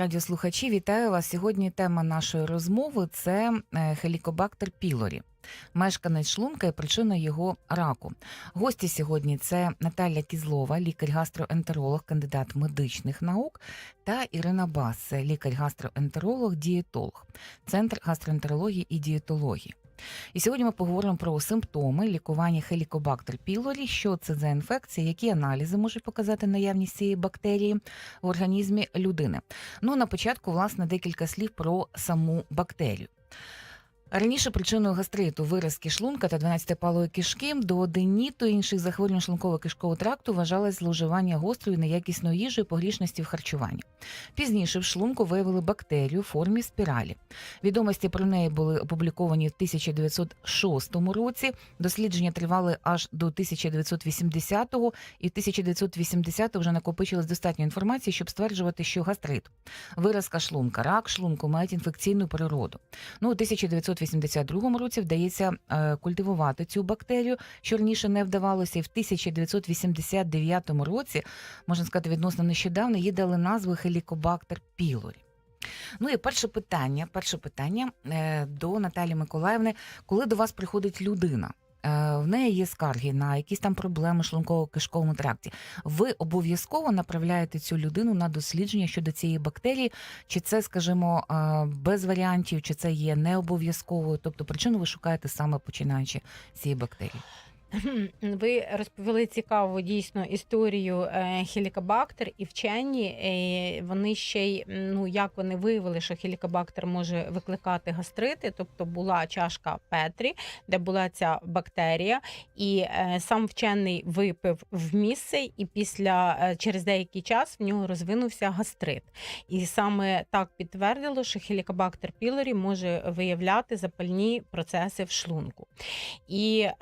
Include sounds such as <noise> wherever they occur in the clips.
Радіослухачі, вітаю вас. Сьогодні тема нашої розмови це е, хелікобактер пілорі, мешканець шлунка і причина його раку. Гості сьогодні це Наталя Кізлова, лікар-гастроентеролог, кандидат медичних наук, та Ірина Бас, лікар-гастроентеролог, дієтолог, центр гастроентерології і дієтології. І сьогодні ми поговоримо про симптоми лікування Helicobacter pylori, що це за інфекція, які аналізи можуть показати наявність цієї бактерії в організмі людини. Ну на початку, власне, декілька слів про саму бактерію. Раніше причиною гастриту, виразки шлунка та 12-палої кишки до деніту і інших захворювань шлунково-кишкового тракту вважалось зловживання гострої неякісної їжі погрішності в харчуванні. Пізніше в шлунку виявили бактерію в формі спіралі. Відомості про неї були опубліковані в 1906 році. Дослідження тривали аж до 1980-го, і в 1980-го вже накопичилось достатньо інформації, щоб стверджувати, що гастрит, виразка шлунка, рак шлунку мають інфекційну природу. Ну, у 1982 році вдається е, культивувати цю бактерію, що раніше не вдавалося, і в 1989 році, можна сказати, відносно нещодавно, їй дали назву хелікобактер пілорі. Ну і перше питання, перше питання е, до Наталі Миколаївни. Коли до вас приходить людина, в неї є скарги на якісь там проблеми шлунково-кишковому тракті. Ви обов'язково направляєте цю людину на дослідження щодо цієї бактерії, чи це, скажімо, е, без варіантів, чи це є не обов'язковою? Тобто причину ви шукаєте саме починаючи цієї бактерії. Ви розповіли цікаву дійсно історію е, хелікобактер і вчені е, вони ще й ну як вони виявили, що хелікобактер може викликати гастрити. Тобто була чашка Петрі, де була ця бактерія, і е, сам вчений випив в місце, і після через деякий час в нього розвинувся гастрит. І саме так підтвердило, що хелікобактер пілорі може виявляти запальні процеси в шлунку. І е,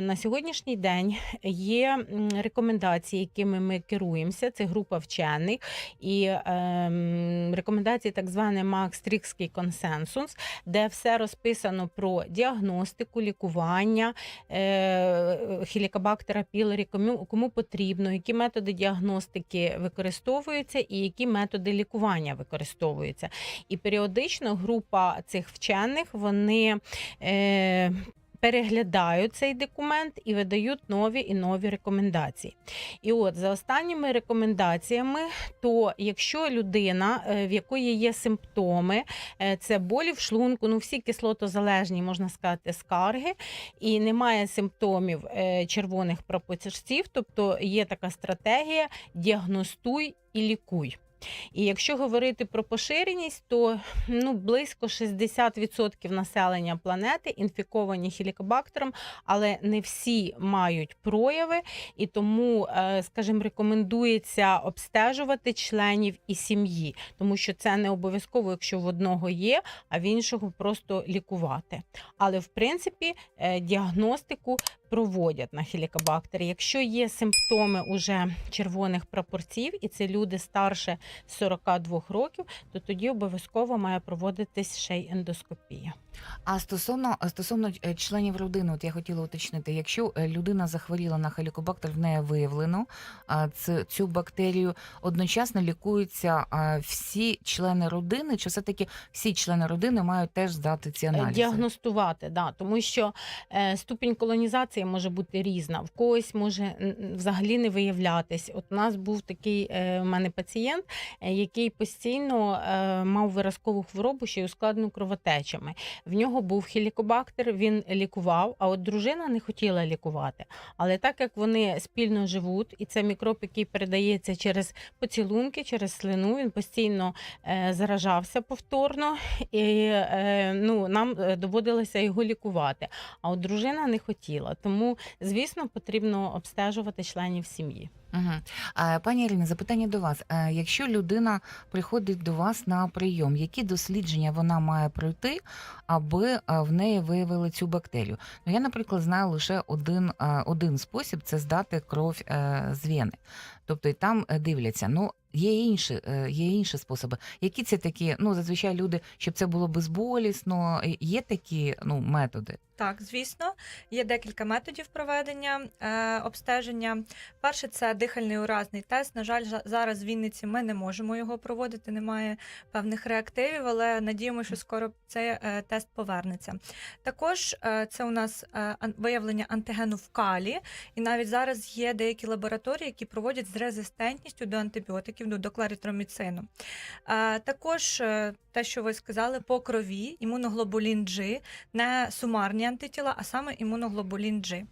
на сьогоднішній день є рекомендації, якими ми керуємося. Це група вчених і ем, рекомендації, так званий Макстрікський консенсус, де все розписано про діагностику, лікування е, хелікобактера пілорі, кому, кому потрібно, які методи діагностики використовуються і які методи лікування використовуються. І періодично група цих вчених вони. Е, Переглядають цей документ і видають нові і нові рекомендації. І от за останніми рекомендаціями, то якщо людина, е, в якої є симптоми, е, це болі в шлунку, ну всі кислотозалежні, можна сказати, скарги, і немає симптомів е, червоних прапорців, тобто є така стратегія: діагностуй і лікуй. І якщо говорити про поширеність, то ну близько 60% населення планети інфіковані хелікобактером, але не всі мають прояви, і тому, е, скажімо, рекомендується обстежувати членів і сім'ї, тому що це не обов'язково, якщо в одного є, а в іншого просто лікувати. Але в принципі е, діагностику проводять на хелікобактер. Якщо є симптоми уже червоних прапорців, і це люди старше 42 років, то тоді обов'язково має проводитись ще й ендоскопія. А стосовно стосовно е, членів родини, от я хотіла уточнити, якщо е, людина захворіла на хелікобактер, в неї виявлено цю бактерію, одночасно лікуються всі члени родини, чи все-таки всі члени родини мають теж здати ці аналізи? Діагностувати, да, тому що е, ступінь колонізації може бути різна. В когось може взагалі не виявлятись. От у нас був такий е, у мене пацієнт, е, який постійно е, мав виразкову хворобу, ще й ускладнену кровотечами. В нього був хелікобактер, він лікував, а от дружина не хотіла лікувати. Але так як вони спільно живуть, і це мікроб, який передається через поцілунки, через слину, він постійно заражався повторно, і ну, нам доводилося його лікувати. А от дружина не хотіла. Тому, звісно, потрібно обстежувати членів сім'ї. Угу. Пані Ірині, запитання до вас. Е, Якщо людина приходить до вас на прийом, які дослідження вона має пройти, аби е, в неї виявили цю бактерію? Ну, я, наприклад, знаю лише один, е, один спосіб це здати кров е, з вени. Тобто і там дивляться. Ну є інші, є інші способи. Які це такі? Ну зазвичай люди, щоб це було безболісно. Є такі ну методи. Так, звісно, є декілька методів проведення е, обстеження. Перше це дихальний уразний тест. На жаль, зараз в Вінниці ми не можемо його проводити, немає певних реактивів, але надіємося, що скоро цей е, тест повернеться. Також е, це у нас е, виявлення антигену в калі, і навіть зараз є деякі лабораторії, які проводять з резистентністю до антибіотиків, до кларитроміцину. Е, також те, що ви сказали, по крові імуноглобулін G, не сумарні антитіла, а саме імуноглобулін G.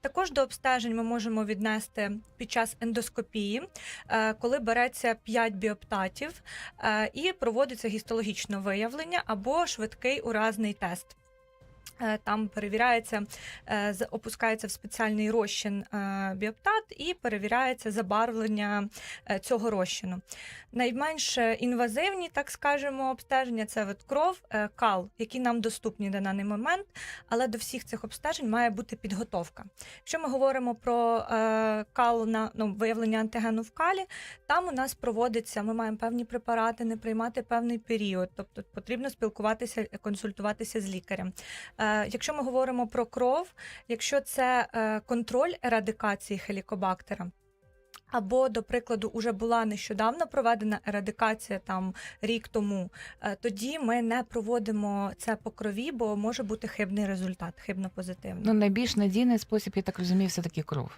Також до обстежень ми можемо віднести під час ендоскопії, е, коли береться 5 біоптатів е, і проводиться гістологічне виявлення або швидкий уразний тест. Е, Там перевіряється, е, опускається в спеціальний розчин е, біоптат і перевіряється забарвлення цього розчину. Найменш інвазивні, так скажемо, обстеження це от кров, кал, які нам доступні на даний момент, але до всіх цих обстежень має бути підготовка. Якщо ми говоримо про кал на ну, виявлення антигену в калі, там у нас проводиться, ми маємо певні препарати, не приймати певний період, тобто потрібно спілкуватися, консультуватися з лікарем. Е, якщо ми говоримо про кров, якщо це е, контроль ерадикації хелікобактера. Або, до прикладу, уже була нещодавно проведена ерадикація там рік тому. е, Тоді ми не проводимо це по крові, бо може бути хибний результат, хибно позитивний. Ну найбільш надійний спосіб, я так розумію, все таки кров.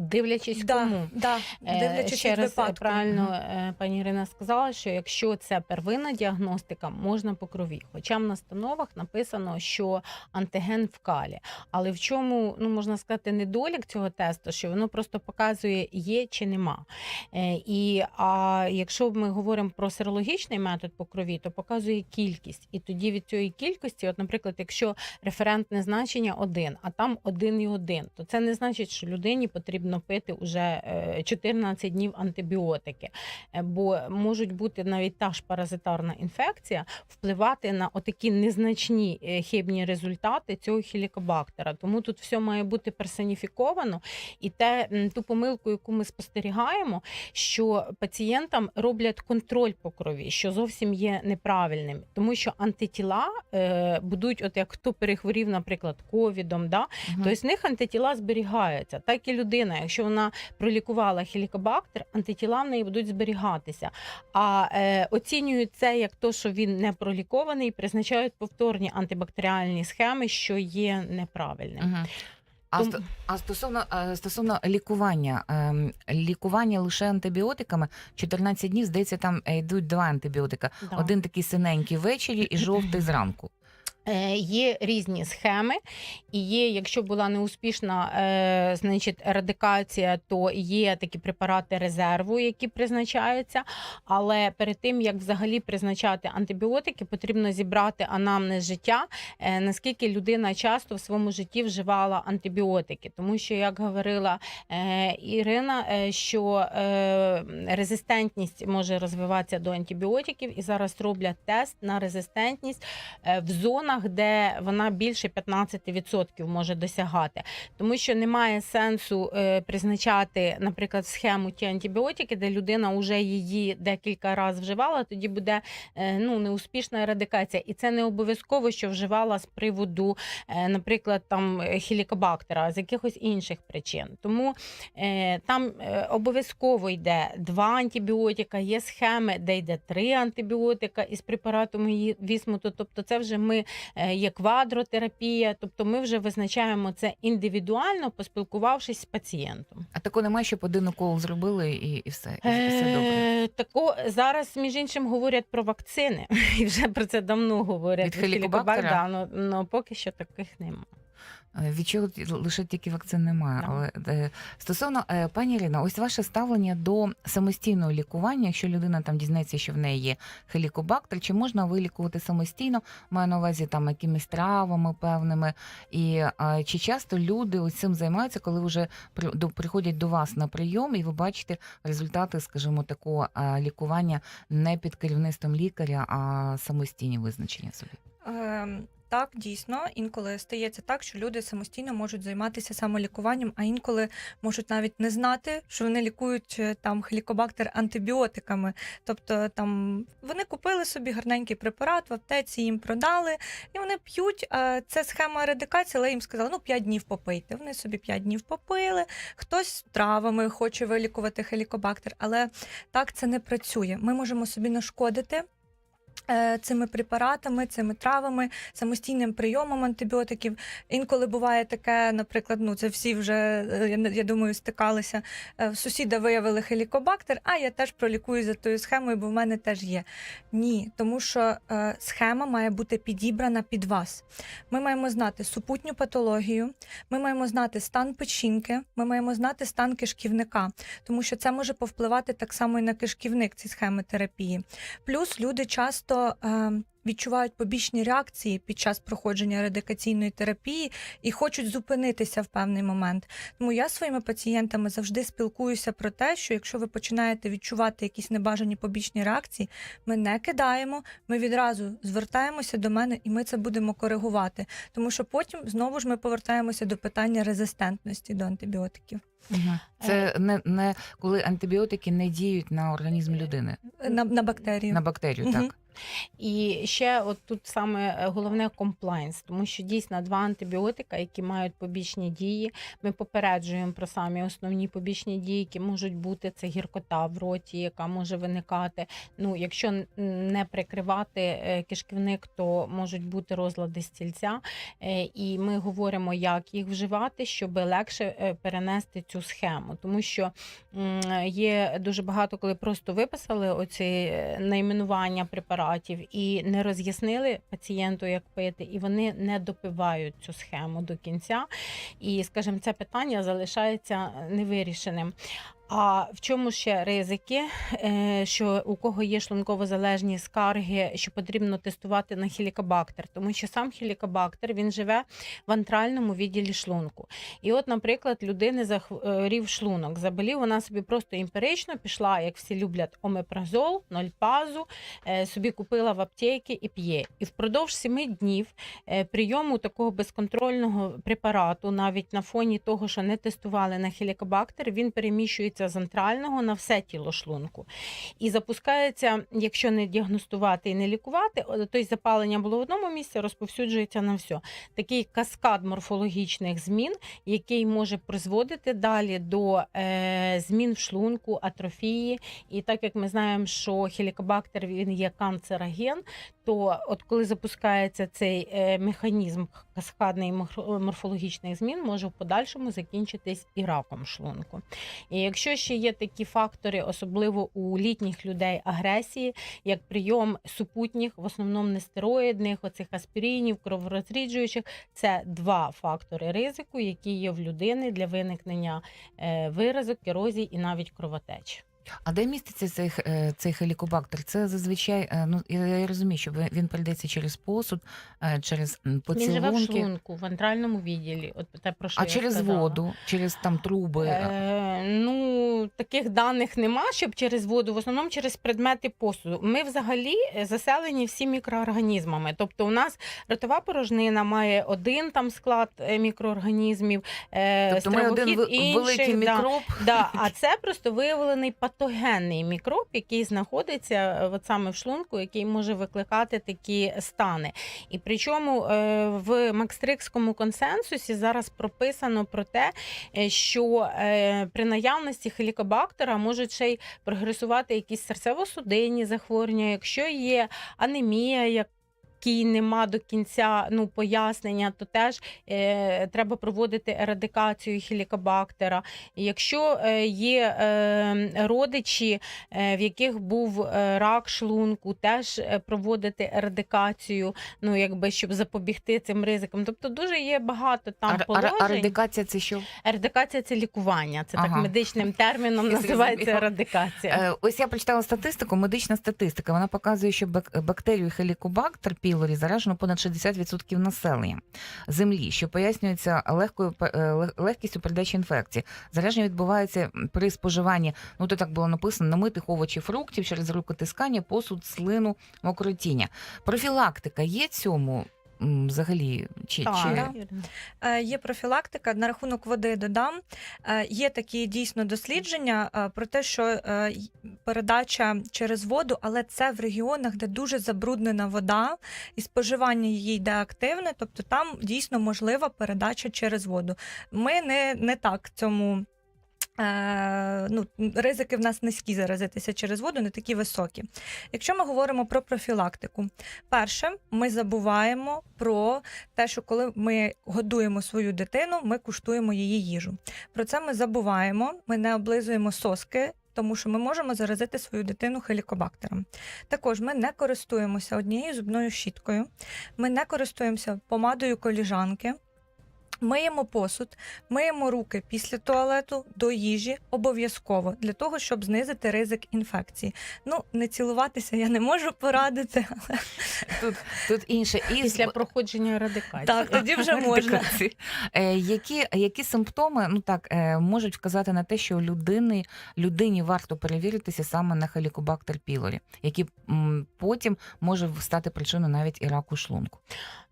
Е, Дивлячись да, кому. да, Е, дивлячись Ще від раз випадку. правильно е, пані Ірина сказала, що якщо це первинна діагностика, можна по крові. Хоча в настановах написано, що антиген в калі. Але в чому ну можна сказати недолік цього тесту, що воно просто показує є чи нема. Е, І а якщо ми говоримо про серологічний метод по крові, то показує кількість. І тоді від цієї кількості, от, наприклад, якщо референтне значення один, а там один і один, то це не значить, що людині потрібно пити уже е, 14 днів антибіотики, Е, бо можуть бути навіть та ж паразитарна інфекція впливати на отакі незначні е, хибні результати цього хілікобактера. Тому тут все має бути персоніфіковано, і те ту помилку, яку ми спостерігаємо, що пацієнтам роблять контроль по крові, що зовсім є неправильним, тому що антитіла е, будуть, от як хто перехворів, наприклад, ковідом, да, Мгм. Тобто з них антитіла зберігаються. Так і людина, якщо вона пролікувала хелікобактер, антитіла в неї будуть зберігатися. А е, оцінюють це як то, що він не пролікований, і призначають повторні антибактеріальні схеми, що є неправильним. Мгм. А, Тому- а стосовно е, стосовно лікування, ем, лікування лише антибіотиками 14 днів, здається, там е, йдуть два антибіотика. Да. Один такий синенький ввечері і жовтий зранку. Е, Є різні схеми, і є, якщо була неуспішна е, значить, ерадикація, то є такі препарати резерву, які призначаються. Але перед тим як взагалі призначати антибіотики, потрібно зібрати анамнез життя, е, наскільки людина часто в своєму житті вживала антибіотики. Тому що, як говорила е, Ірина, е, що е, резистентність може розвиватися до антибіотиків, і зараз роблять тест на резистентність е, в зонах, де вона більше 15% може досягати. Тому що немає сенсу е, призначати, наприклад, схему ті антибіотики, де людина вже її декілька разів вживала, тоді буде е, ну, неуспішна ерадикація. І це не обов'язково, що вживала з приводу, е, наприклад, там хілікобактера, з якихось інших причин. Тому там обов'язково йде два антибіотика, є схеми, де йде три антибіотика із препаратом вісмуту. Тобто, це вже ми є квадротерапія. Тобто, ми вже визначаємо це індивідуально, поспілкувавшись з пацієнтом. А такого немає, щоб один укол зробили і, і все. І, і все добре. Е, Тако зараз між іншим говорять про вакцини, <laughs> і вже про це давно говорять. Від Від хелікобактера? Да, ну, ну поки що таких немає. Е, Від чого лише тільки вакцин немає. Да. Але е, стосовно е, пані Ірина, ось ваше ставлення до самостійного лікування, якщо людина там дізнається, що в неї є хелікобактер, чи можна вилікувати самостійно? Маю на увазі там якимись травами певними. І чи часто люди ось цим займаються, коли вже при, приходять до вас на прийом, і ви бачите результати, скажімо, такого лікування не під керівництвом лікаря, а самостійні визначення собі? Ем, Так, дійсно, інколи стається так, що люди самостійно можуть займатися самолікуванням, а інколи можуть навіть не знати, що вони лікують е, там хелікобактер антибіотиками. Тобто там вони купили собі гарненький препарат в аптеці, їм продали, і вони п'ють. Це схема ерадикації, але їм сказали, ну 5 днів попийте. Вони собі 5 днів попили. Хтось травами хоче вилікувати хелікобактер, але так це не працює. Ми можемо собі нашкодити. Е, Цими препаратами, цими травами, самостійним прийомом антибіотиків. Інколи буває таке, наприклад, ну це всі вже е, я, думаю, стикалися. е, В сусіда виявили хелікобактер, а я теж пролікую за тою схемою, бо в мене теж є. Ні, тому що схема має бути підібрана під вас. Ми маємо знати супутню патологію, ми маємо знати стан печінки, ми маємо знати стан кишківника, тому що це може повпливати так само і на кишківник ці схеми терапії. Плюс люди часто е, відчувають побічні реакції під час проходження радикаційної терапії і хочуть зупинитися в певний момент. Тому я своїми пацієнтами завжди спілкуюся про те, що якщо ви починаєте відчувати якісь небажані побічні реакції, ми не кидаємо, ми відразу звертаємося до мене і ми це будемо коригувати. Тому що потім знову ж ми повертаємося до питання резистентності до антибіотиків. Це не, не коли антибіотики не діють на організм людини, На, на бактерії. на бактерію, так? І ще от тут саме е, головне комплайнс, тому що дійсно два антибіотика, які мають побічні дії. Ми попереджуємо про самі основні побічні дії, які можуть бути це гіркота в роті, яка може виникати. Ну, якщо не прикривати е, кишківник, то можуть бути розлади стільця. Е, І ми говоримо, як їх вживати, щоб легше перенести цю схему, тому що є дуже багато, коли просто виписали оці найменування препаратів і не роз'яснили пацієнту, як пити, і вони не допивають цю схему до кінця. І, скажімо, це питання залишається невирішеним. А в чому ще ризики? Е, Що у кого є шлунково-залежні скарги, що потрібно тестувати на хілікобактер, тому що сам хілікобактер він живе в антральному відділі шлунку. І от, наприклад, людини захворів шлунок, заболів, вона собі просто емпірично пішла, як всі люблять, омепразол, нольпазу, е, собі купила в аптеки і п'є. І впродовж семи днів е, прийому такого безконтрольного препарату, навіть на фоні того, що не тестували на хілікобактер, він переміщується з антрального на все тіло шлунку. І запускається, якщо не діагностувати і не лікувати, то й запалення було в одному місці, розповсюджується на все. Такий каскад морфологічних змін, який може призводити далі до е, змін в шлунку, атрофії. І так як ми знаємо, що хелікобактер він є канцероген, то от коли запускається цей е, механізм каскадний морф- морфологічних змін, може в подальшому закінчитись і раком шлунку. І якщо ще є такі фактори, особливо у літніх людей агресії, як прийом супутніх, в основному нестероїдних, оцих аспіринів, кроворозріджуючих, це два фактори ризику, які є в людини для виникнення е, виразок, ерозій і навіть кровотеч. А де міститься цей, цей хелікобактер? Це зазвичай, е, ну я, розумію, що він передається через посуд, е, через м, Він живе в шлунку, в антральному відділі. От те, про що а я через сказала. воду, через там труби. е, ну, таких даних нема, щоб через воду, в основному через предмети посуду. Ми взагалі е, заселені всі мікроорганізмами. Тобто, у нас ротова порожнина має один там склад мікроорганізмів, е, Тобто ми один інших, великий да. мікроб. Да, <laughs> а це просто виявлений патогенний мікроб, який знаходиться е, от саме в шлунку, який може викликати такі стани. І причому е, в Макстрикському консенсусі зараз прописано про те, е, що при наявності хелікобактера можуть ще й прогресувати якісь серцево-судинні захворювання, якщо є анемія, як якій нема до кінця ну пояснення, то теж е, треба проводити ерадикацію хелікобактера. І Якщо е, є е, родичі, е, в яких був е, рак шлунку, теж е, проводити ерадикацію, ну якби щоб запобігти цим ризикам. Тобто дуже є багато там А, а, положень. а радикація це що? Ерадикація це лікування. Це Ага. так медичним терміном <laughs> називається ерадикація. Ось я прочитала статистику, медична статистика. Вона показує, що бак- бактерію хелікобактер пілорі заражено понад 60% населення землі, що пояснюється легкою е, легкістю передачі інфекції. Зараження відбувається при споживанні, ну то так було написано, намитих овочів, фруктів через рукотискання, посуд, слину, мокротіння. Профілактика є цьому? М, взагалі чи, Так, чи... Ірина. Е, Є профілактика на рахунок води. Додам Е, є такі дійсно дослідження е, про те, що е, й- передача через воду, але це в регіонах, де дуже забруднена вода, і споживання її йде активне, тобто там дійсно можлива передача через воду. Ми не, не так цьому. Е, ну, ризики в нас низькі заразитися через воду, не такі високі. Якщо ми говоримо про профілактику, перше, ми забуваємо про те, що коли ми годуємо свою дитину, ми куштуємо її їжу. Про це ми забуваємо, ми не облизуємо соски. Тому що ми можемо заразити свою дитину хелікобактером. Також ми не користуємося однією зубною щіткою, ми не користуємося помадою коліжанки, миємо посуд, миємо руки після туалету до їжі обов'язково для того, щоб знизити ризик інфекції. Ну, не цілуватися я не можу порадити. але Тут, тут інше. І Після проходження радикації. Так, тоді вже можна. Е, які, які симптоми ну так, е, можуть вказати на те, що людини, людині варто перевіритися саме на хелікобактер пілорі, який м, потім може стати причиною навіть і раку шлунку?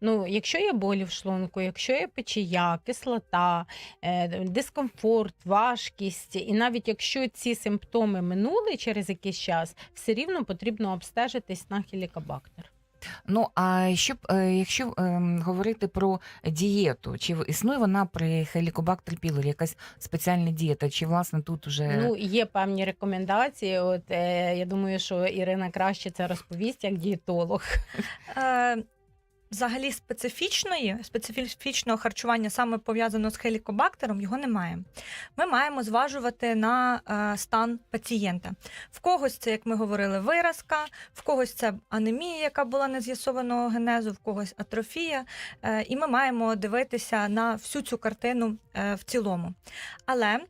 Ну, якщо є болі в шлунку, якщо є печія, кислота, е, дискомфорт, важкість, і навіть якщо ці симптоми минули через якийсь час, все рівно потрібно обстежитись на хелікобактер. Ну а щоб е, якщо ем, говорити про дієту, чи існує вона при хелікобактер пілорі, якась спеціальна дієта, чи власне тут уже Ну, є певні рекомендації. От е, я думаю, що Ірина краще це розповість як дієтолог. Взагалі специфічної, специфічного харчування саме пов'язаного з хелікобактером, його немає. Ми маємо зважувати на е, стан пацієнта. В когось це, як ми говорили, виразка, в когось це анемія, яка була нез'ясованого генезу, в когось атрофія. Е, і ми маємо дивитися на всю цю картину е, в цілому. Але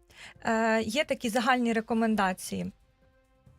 є такі загальні рекомендації.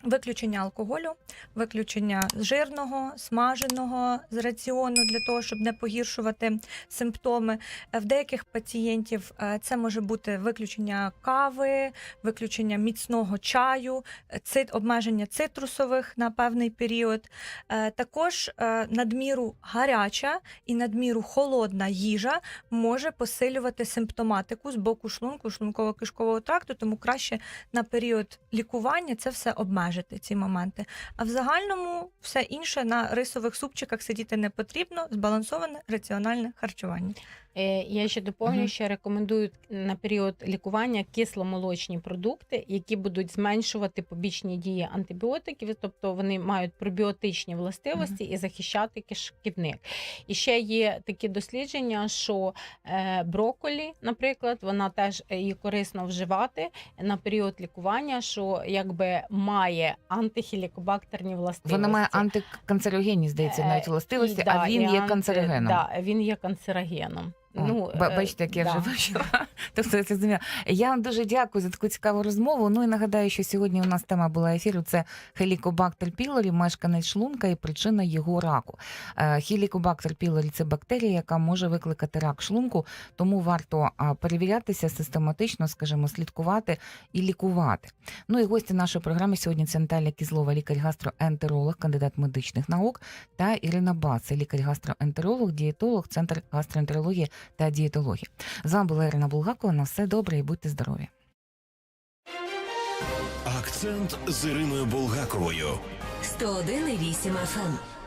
Виключення алкоголю, виключення жирного, смаженого з раціону для того, щоб не погіршувати симптоми. Е, В деяких пацієнтів е, це може бути виключення кави, виключення міцного чаю, цит, обмеження цитрусових на певний період. Е, Також надміру гаряча і надміру холодна їжа може посилювати симптоматику з боку шлунку, шлунково-кишкового тракту, тому краще на період лікування це все обмежити, ці моменти. А в загальному все інше на рисових супчиках сидіти не потрібно, збалансоване раціональне харчування. Е, Я ще доповню, Мгм. що рекомендують на період лікування кисломолочні продукти, які будуть зменшувати побічні дії антибіотиків, тобто вони мають пробіотичні властивості і захищати кишківник. І ще є такі дослідження, що е, брокколі, наприклад, вона теж е, її корисно вживати на період лікування, що якби має антихелікобактерні властивості. вона має антиканцерогенні, здається, навіть властивості, і, да, а він і є анти- канцерогеном. Да, він є канцерогеном. Ну, е, бачите, як я да. <laughs> вже вивчила. Тобто я це зрозуміла. Я вам дуже дякую за таку цікаву розмову. Ну і нагадаю, що сьогодні у нас тема була ефіру. Це хелікобактер пілорі, мешканець шлунка і причина його раку. Хелікобактер пілорі це бактерія, яка може викликати рак шлунку, тому варто перевірятися систематично, скажімо, слідкувати і лікувати. Ну і гості нашої програми сьогодні це Наталя Кізлова, лікар-гастроентеролог, кандидат медичних наук, та Ірина Бац, лікар-гастроентеролог, дієтолог, центр гастроентерології та дієтології. З вами була Ірина Булгакова. На все добре і будьте здорові. Акцент з Іриною Булгаковою. 101,8 FM.